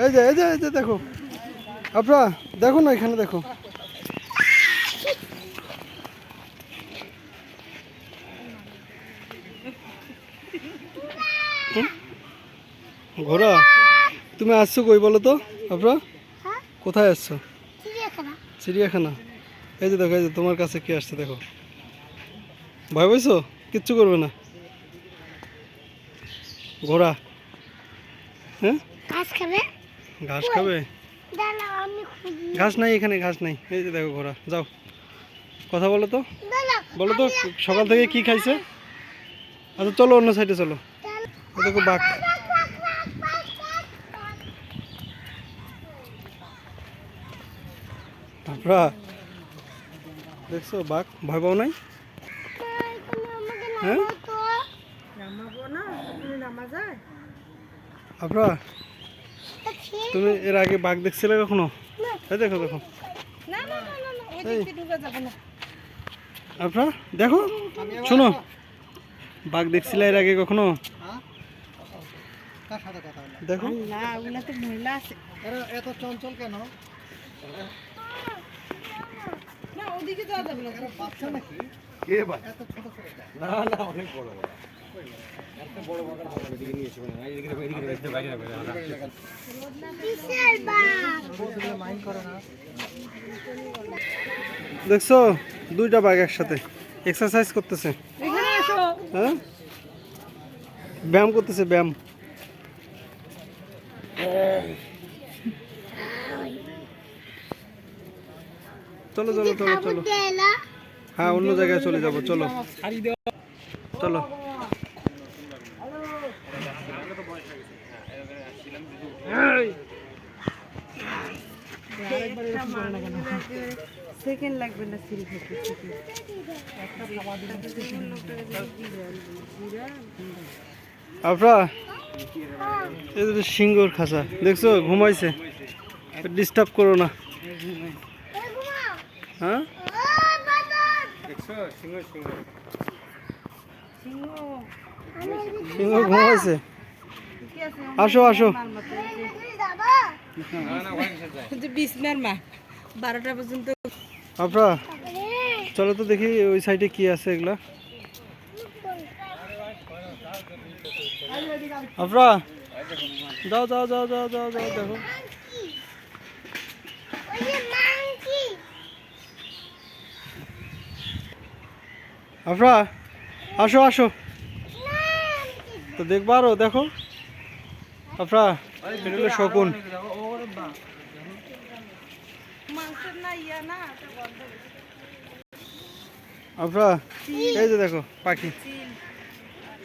এই যে এই যে এই যে দেখো। আপনারা দেখো না এখানে দেখো? ঘোড়া তুমি আসছো কই বলো তো? আপনারা? কোথায় আসছো? চিড়িয়াখানা। চিড়িয়াখানা। এই যে দেখো এই যে তোমার কাছে কি আসছে দেখো। ভয় পাইছো? কিচ্ছু করবে না। ঘোড়া। হ্যাঁ? ঘাস খাবে? ঘাস খাবে? ঘাস নাই এখানে ঘাস নাই। এই যে দেখো ঘোড়া যাও। কথা বলো তো। বলো তো সকাল থেকে কি খাইছে? আচ্ছা চলো অন্য সাইডে চলো। দেখো বাঘ। আপনারা দেখছ বাঘ? ভয় পাও নাই? হ্যাঁ? আপনারা তুমি এর আগে বাঘ দেখছিলে কখনো? এই দেখো দেখো। এই। আপনারা দেখো। শোনো। বাঘ দেখছিলে এর আগে কখনো? দেখো। এত চঞ্চল কেন? না ওদিকে যাওয়া যাবে না। বাচ্চা নাকি? কে ভাই এত ছোট ছোট না না অনেক বড় বড়। দেখছ? দুইটা বাঘ একসাথে। এক্সারসাইজ করতেছে। হ্যাঁ? ব্যায়াম করতেছে, ব্যায়াম। চলো চলো চলো চলো। হ্যাঁ অন্য জায়গায় চলে যাব, চলো। চলো। সেকেন্ড লাগবে না সিল খেতে আপনারা এই যে সিংহর খাঁচা দেখছ? ঘুমাইছে। ডিস্টার্ব করো না। হ্যাঁ? সিংহ ঘুমাইছে। আসো আসো। বিছনার মা বারোটা পর্যন্ত। আপনারা চলো তো দেখি ওই সাইডে কি আছে এগুলা। আপনারা যাও যাও যাও যাও যাও যাও দেখো। আপনারা আসো আসো। তো দেখব আরও দেখো। আপনারা এটা হলো শকুন। আপনারা এই যে দেখো পাখি।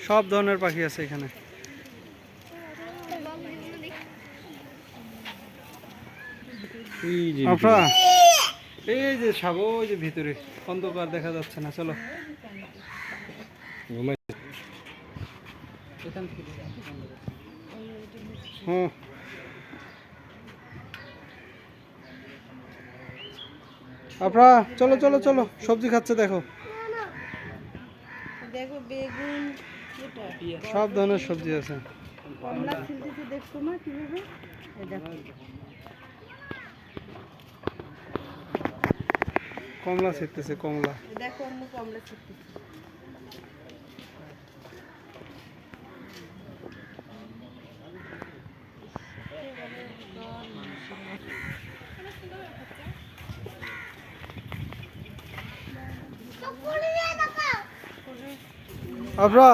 সব ধরনের পাখি আছে এখানে। আপনারা এই যে সাবো ওই যে ভিতরে অন্ধকার দেখা যাচ্ছে না চলো। হুম। আপনারা চলো চলো চলো সবজি খাচ্ছে দেখো। দেখো বেগুন সব ধরনের সবজি আছে। কমলা ছিলতেছে দেখছ মা কীভাবে? কমলা ছিটতেছে কমলা। দেখো অন্য কমলা ছিলতেছে। আপনারা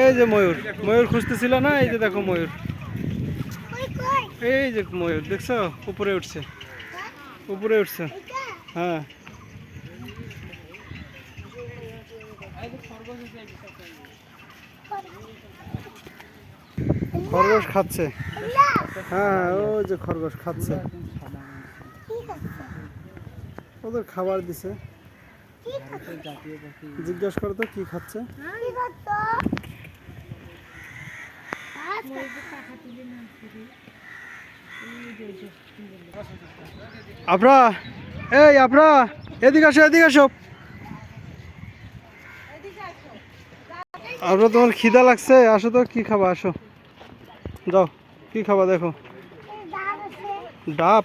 এই যে ময়ূর ময়ূর খুঁজতেছিল না? এই যে দেখো ময়ূর। এই যে ময়ূর, দেখছ? উপরে উঠছে। উপরে উঠছে। হ্যাঁ। খরগোশ খাচ্ছে। হ্যাঁ ওই যে খরগোশ খাচ্ছে। ওদের খাবার দিছে। জিজ্ঞেস করো তো কি খাচ্ছে? আপরা এই আপরা এদিকে আসো এদিকে আসো। আপনার তোমার খিদা লাগছে? আসো তো কি খাবা? আসো। যাও কি খাবা দেখো? ডাব?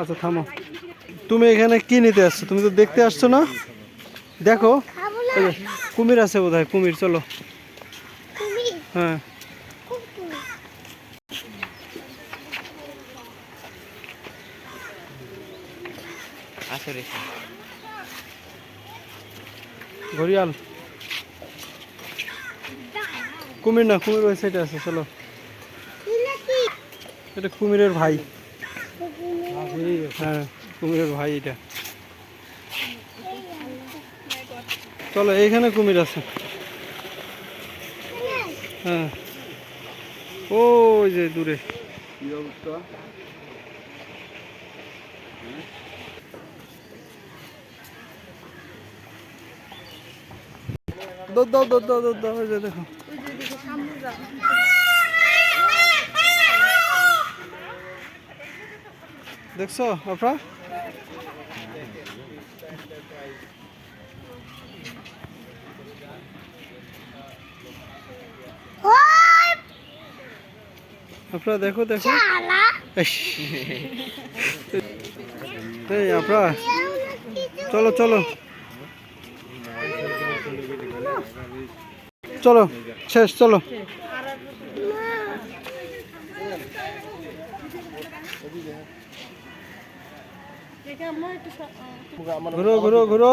আচ্ছা থামো। তুমি এখানে কি নিতে আসছো? তুমি তো দেখতে আসছো না? দেখো কুমির আছে বোধ হয় কুমির, চলো। হ্যাঁ। ঘড়িয়াল। কুমির না, কুমির ওই সাইডে আছে, চলো। এটা কুমিরের ভাই। হ্যাঁ। কুমিরের ভাই এটা। চলো এইখানে কুমির আছে। হ্যাঁ। ওই যে দূরে। দাও দাও দাও দাও ওই যে দেখো। দেখছ আপনারা ওই আপনারা দেখো দেখো। এই আপনারা চলো চলো। চলো শেষ চলো। ঘুরো ঘুরো ঘুরো।